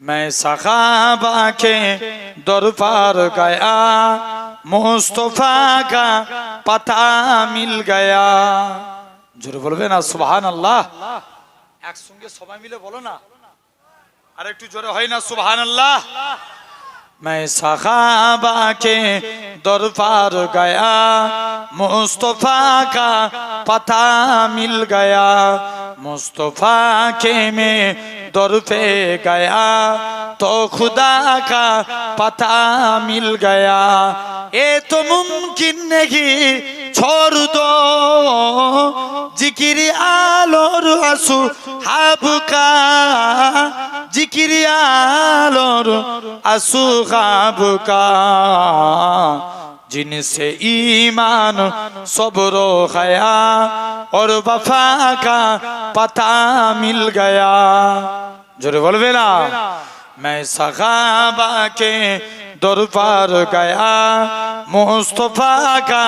میں صحابہ کے در پار گیا مصطفیٰ کا پتہ مل گیا জোরে বলবে না সুবাহান আল্লাহ একসঙ্গে সবাই মিলে বলো না। আর একটু জোরে হয় না সুবাহান আল্লাহ میں صحابہ کے دربار گیا مصطفیٰ کا پتہ مل گیا مصطفیٰ کے میں در پہ گیا تو خدا کا پتہ مل گیا اے تو ممکن نہیں چھوڑ دو ذکر آلور اصحاب کا কিরিয়ালোর আসু খাবুকা জিনসে ইমান সবর হয়া ওর বফা কা পাতা মিল গয়া জোরে বলবে না میں صحابہ کے دربار گیا مصطفیٰ کا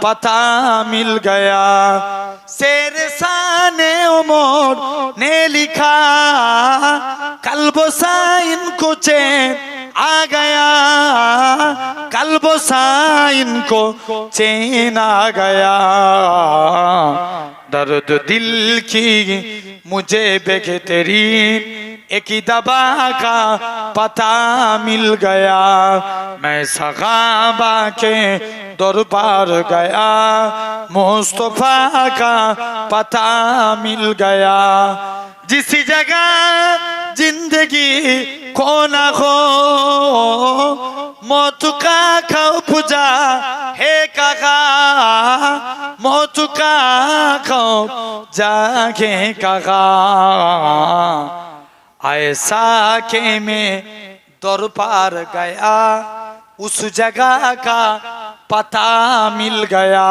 پتہ مل گیا سیر سان عمر نے لکھا کلبوسا ان کو چین آ گیا۔ کلبوسا ان کو چین آ گیا۔ درد دل کی مجھے بہترین ایک دبا کا پتا مل گیا۔ میں سغابہ کے دربار گیا۔ مصطفیٰ کا پتا مل گیا۔ جس جگہ زندگی کونہ ہو موت کا کھو پجا ہے کہا موت کا کھو جا کے کہا ایسا کہ میں دور پار گیا، اس جگہ کا پتہ مل گیا۔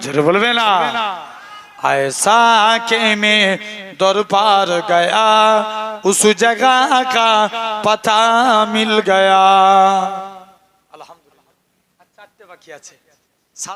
جھر بلوے نا۔ ایسا کہ میں دربار گیا، اس جگہ کا پتہ مل گیا۔ الحمدللہ۔ اچھا اچھا باقی اچھا